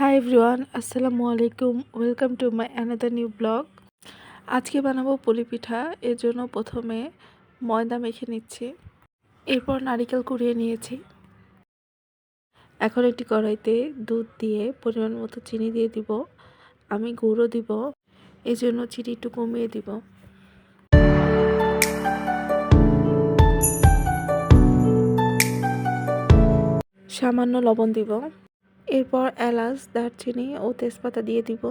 High everyone আসসালামু আলাইকুম welcome to my another new blog আজকে বানাবো পুলি পিঠা, এর জন্য প্রথমে ময়দা মেখে নিচ্ছি, এরপর নারিকেল কুড়িয়ে নিয়েছি। এখন একটি কড়াইতে দুধ দিয়ে পরিমাণ মতো চিনি দিয়ে দিব, আমি গুঁড়ো দিব এই জন্য চিনি একটু কমিয়ে দিব। সামান্য লবণ দিব। এরপর এলাচ, দারচিনি ও তেজপাতা দিয়ে দিব।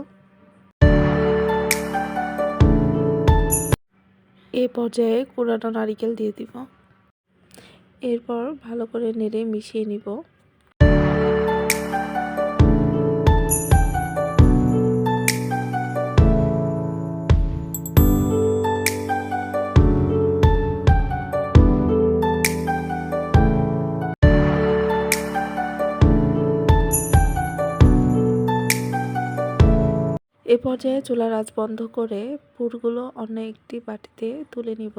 এ পর্যায়ে কুড়ানো নারিকেল দিয়ে দিব। এরপর ভালো করে নেড়ে মিশিয়ে নিব। এ পর্যায়ে চুলার আঁচ বন্ধ করে পুরগুলো অন্য একটি বাটিতে তুলে নিব।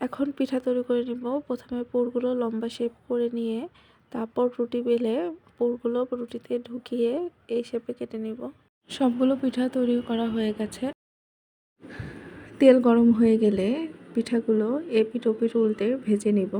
এখন পিঠা তৈরি করে নিব। প্রথমে পুরগুলো লম্বা শেপ করে নিয়ে তারপর রুটি বেলে পুরগুলো রুটিতে ঢুকিয়ে এই শেপে কেটে নিব। সবগুলো পিঠা তৈরি করা হয়ে গেছে। তেল গরম হয়ে গেলে পিঠাগুলো এপিট ওপিট উল্টে ভেজে নিব।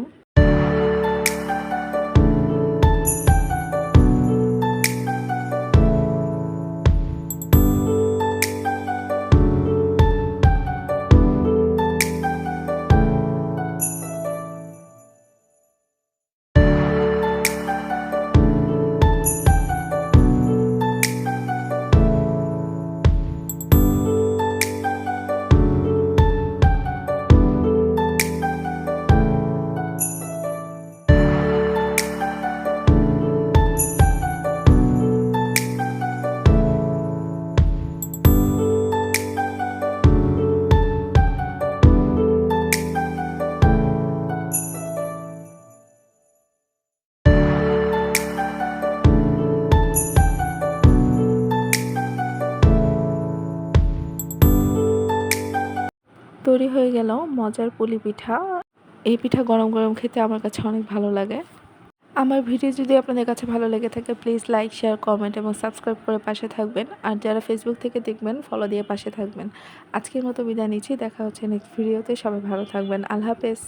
তৈরি হয়ে গেল মজার পুলি পিঠা। এই পিঠা গরম গরম খেতে আমার কাছে অনেক ভালো লাগে। আমার ভিডিও যদি আপনাদের কাছে ভালো লেগে থাকে প্লিজ লাইক শেয়ার কমেন্ট এবং সাবস্ক্রাইব করে পাশে থাকবেন। আর যারা ফেসবুক থেকে দেখবেন ফলো দিয়ে পাশে থাকবেন। আজকের মতো বিদায় নিচ্ছি, দেখা হচ্ছে নেক্সট ভিডিওতে সবাই ভালো থাকবেন। আল্লাহ হাফেজ।